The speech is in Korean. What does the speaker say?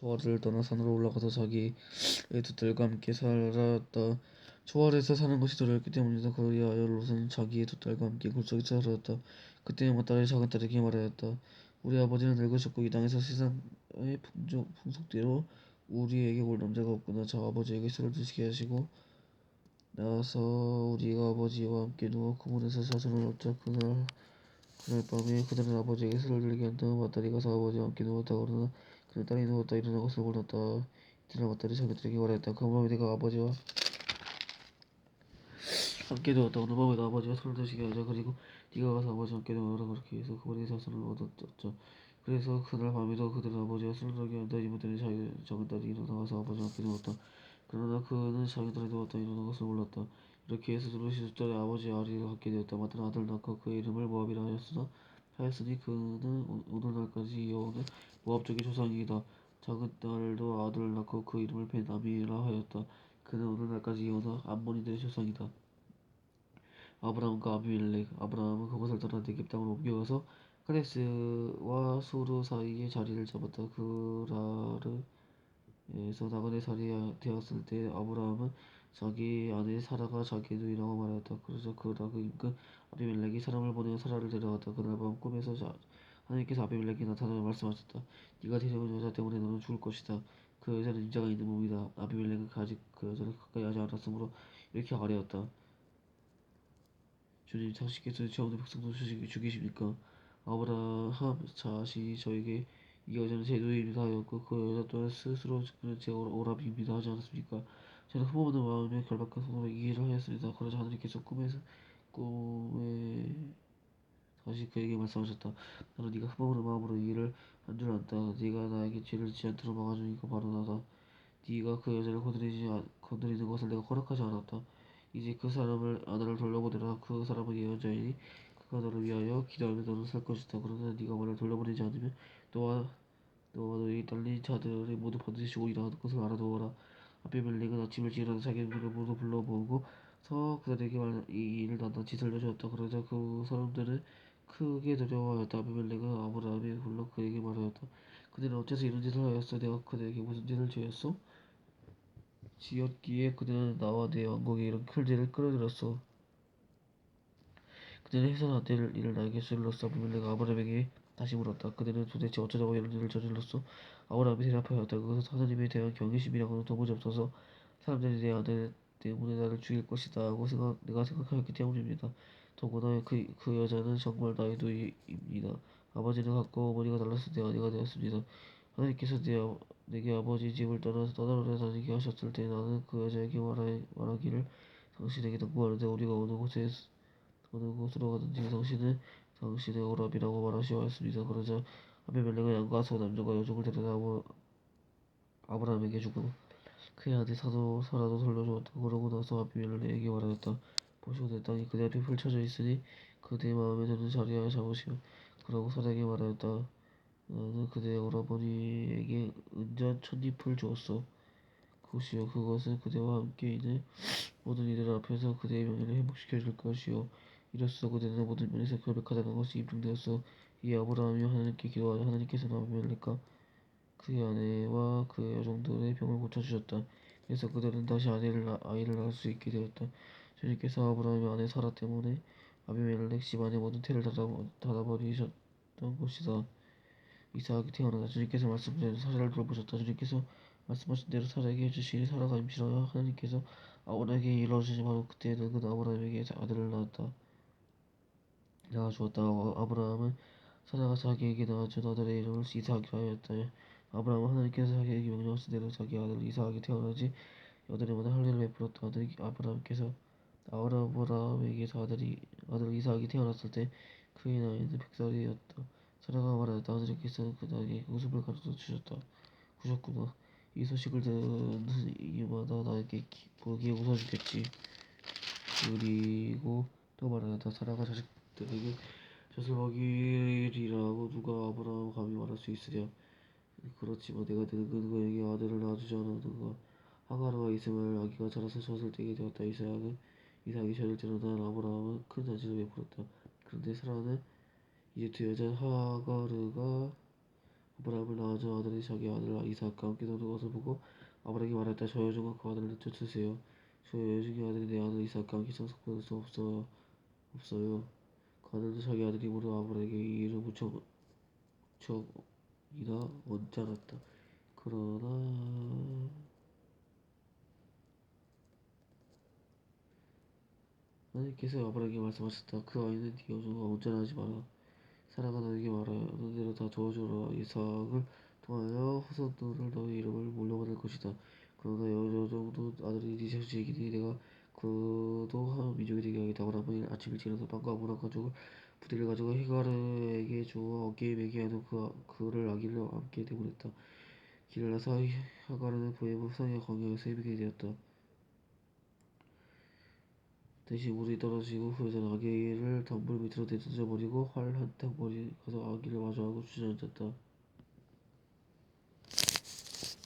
초아를 떠나 산으로 올라가서 자기의 두딸과 함께 살았다. 초아에서 사는 것이 두려웠기 때문이다. 그리하여 롯은 자기의 두 딸과 함께 굴속에 살았다. 그때 맏딸이 작은 딸에게 말하였다. 우리 아버지는 늙으셨고 이 땅에서 세상의 풍족, 풍속대로 우리에게 올 남자가 없구나. 자 아버지에게 술을 드시게 하시고 나서 우리가 아버지와 함께 누워 그물에서 자손을 얻자. 그날 그날 밤에 그들은 아버지에게 술을 들게 한 다음 맏딸이 가서 아버지와 함께 누웠다. 그러나 그는 딸이 누웠다 일어난 것을 몰랐다. 이튿날 맏딸이 자기들에게 말하였다. 그 밤에 내가 아버지와 함께 누웠다. 오늘 밤에도 아버지와 술을 드시게 하자. 그리고 네가 가서 아버지와 함께 누워라. 그렇게 해서 그분의 자손을 얻었죠. 그래서 그날 밤에도 그들은 아버지와 술을 하게 한다. 이번에는 자기 작은 딸이 일어나서 아버지와 함께 누웠다. 그러나 그는 자기 딸이 누웠다 일어난 것을 몰랐다. 이렇게 해서 두루시 두 딸의 아버지 아리를 갖게 되었다. 마땅한 아들을 낳고 그의 이름을 모압이라 하였으나 하였으니 그는 오늘날까지 이어오는 모압족의 조상이다. 작은 딸도 아들을 낳고 그 이름을 베나미라 하였다. 그는 오늘날까지 이어오는 암몬이들의 조상이다. 아브라함과 아비멜렉 아브라함은 그곳을 떠나 네겝 땅으로 옮겨가서 카데스와 소르 사이에 자리를 잡았다. 그라르 에서 나그네 살이 되었을 때 아브라함은 자기 아내 사라가 자기 누이라고 말하였다. 그라 그 인근 아비멜렉이 사람을 보내어 사라를 데려갔다. 그날 밤 꿈에서 하나님께서 아비멜렉에게 나타나며 말씀하셨다. 네가 데려온 여자 때문에 너는 죽을 것이다. 그 여자는 임자가 있는 몸이다. 아비멜렉은 아직 그 여자를 가까이 하지 않았으므로 이렇게 아뢰었다. 주님 당신께서 죄 없는 백성도 죽이십니까? 아브라함 자신이 저에게 이 여자는 제 누이입니다 하였고 그 여자 또한 스스로 제 오랍입니다 하지 않았습니까? 저는 흠없는 마음에 결박한 손으로 이 일을 하였습니다. 그러자 하나님께서 꿈에서 꿈에 다시 그에게 말씀하셨다. 나는 네가 흠없는 마음으로 이 일을 한줄 안다. 네가 나에게 죄를 짓지 않도록 막아준 이가 바로 나다. 네가 그 여자를 건드리지 건드리는 것을 내가 허락하지 않았다. 이제 그 사람을 아내를 돌려보내라. 그 사람은 예언자이니 그가 너를 위하여 기도하며 너는 살 것이다. 그러나 네가 만일 돌려보내지 않으면 너와 너희 딸린 자들이 모두 죽으리라 하는 것을 알아두어라. 아비멜렉은 아침을 지으라는 자기 누이를 모두 불러모으고서 그들에게 말, 이 일을 낱낱이 들려주었다. 그러자 그 사람들은 크게 두려워하였다. 아비멜렉은 아브라함이 불러 그에게 말하였다. 그들은 어째서 이런 짓을 하였어? 내가 그들에게 무슨 죄를 지었소? 지었기에 그들은 나와 내 왕국에 이런 큰 죄를 끌어들였어. 그들은 해서는 안될 일을 나에게 저질렀어. 아비멜렉은 아브라함에게 다시 물었다. 그들은 도대체 어쩌자고 이런 일을 저질렀어? 아브라함이 대답하였다. 그것은 하나님에 대한 경외심이라고는 도무지 없어서 사람들이 내 아들 때문에 나를 죽일 것이다 하고 생각, 내가 생각하였기 때문입니다. 더구나 그, 그 여자는 정말 나의 누이입니다. 아버지는 같고 어머니가 달라서 내 아내가 되었습니다. 하나님께서 내, 내게 아버지 집을 떠나서 떠나러 다니게 하셨을 때 나는 그 여자에게 말하, 말하기를 당신에게 당부하는데 우리가 어느 곳에 어느 곳으로 가든지 당신은 당신의 오랍이라고 말하시오 하였습니다. 그러자 아비멜렉은 소 남자가 여종을 데려다 아브라함에게 주고 그의 아내 사도 사라도 돌려주었다. 그러고 나서 아비멜렉에게 말하였다. 보시오 내 땅이 그대로 펼쳐져 있으니 그대 마음에 드는 자리에 잡으시오. 그러고 사라에게 말하였다. 나는 그대의 오라버니에게 은잔 찻잎을 주었소. 그것이요 그것은 그대와 함께 있는 모든 이들 앞에서 그대의 명예를 회복시켜 줄 것이요 이로써 그대는 모든 면에서 결백하다는 것이 입증되었어. 이 아브라함이 하나님께 기도하여 하나님께서는 아비멜렉과 그의 아내와 그의 여종들의 병을 고쳐주셨다. 그래서 그들은 다시 아내를 아이를 낳을 수 있게 되었다. 주님께서 아브라함의 아내 사라 때문에 아비멜렉 집안의 모든 태를 닫아버 리셨던 것이다. 이삭이 태어나자 주님께서 말씀하신 사라를 돌보셨다. 주님께서 말씀하신 대로 사라에게 해주시니 사라가 임신하여 하나님께서 아브라함에게 이루어주신 바로 그때에는 그 아브라함에게 아들을 낳았다. 낳아주었다. 아브라함은 사라가 자기에게 낳아준 아들의 이름을 이삭이라 하였다. 아브라함은 하나님께서 자기에게 명령하신 대로 자기 아들 이삭이 태어나지 여드레마다 할례를 베풀었다. 아들 아브라함께서 아브라함에게서 아들이 아들 이삭이 태어났을 때 그의 나이는 백살이었다. 사라가 말하였다. 하나님께서는 그 나에게 웃음을 가르쳐 주셨다. 주셨구나. 이 소식을 듣는 이마다 나에게 기쁘게 웃어주겠지. 그리고 또 말하였다. 사라가 자식 들에게 젖을 먹이리라고 누가 아브라함 감히 말할 수 있으랴. 그렇지만 내가 늙은 그에게 아들을 낳아주지 않았는가. 하가르와 이스마엘 아기가 자라서 젖을 떼게 되었다. 이삭은 이삭이 젖을 떼는 날 아브라함은 큰 잔치를 베풀었다. 그런데 사라는 이제 두 여자 하가르가 아브라함을 낳아줘 아들이 자기 아들 이삭과 함께 노는 것을 보고 아브라함이 말했다 저 여종과 그 아들을 쫓으세요 저 여종의 아들이 내 아들 이삭과 함께 상속받을 수 없어 없어요 그 아들도 자기 아들이므로 아브라함에게 이 이름 붙여 붙여이라 언짢았다. 그러나 하나님께서 아브라함에게 말씀하셨다. 그 아이는 네 여종과 언짢아하지 마라. 사라가 너에게 말하는 대로 다 도와주라. 이삭을 통하여 후손들을 너의 이름을 물려받을 것이다. 그러나 여종도 아들이 네 자식이니 내가 그도 한 민족이 되게 하겠다. 아브라함은 아침 일찍 일어나서 빵과 물한 가죽을 부대를 가지고 헤가르에게 주어 어깨에 매게 하는 그, 그를 아기를 함께 내보냈다. 길을 나서 헤가르는 보헤브 산의 광야에서 헤매게 되었다. 대신 물이 떨어지고 후에서는 아기를 덤불 밑으로 내던져 버리고 활 한탕 머리 가서 아기를 마주하고 주저앉았다.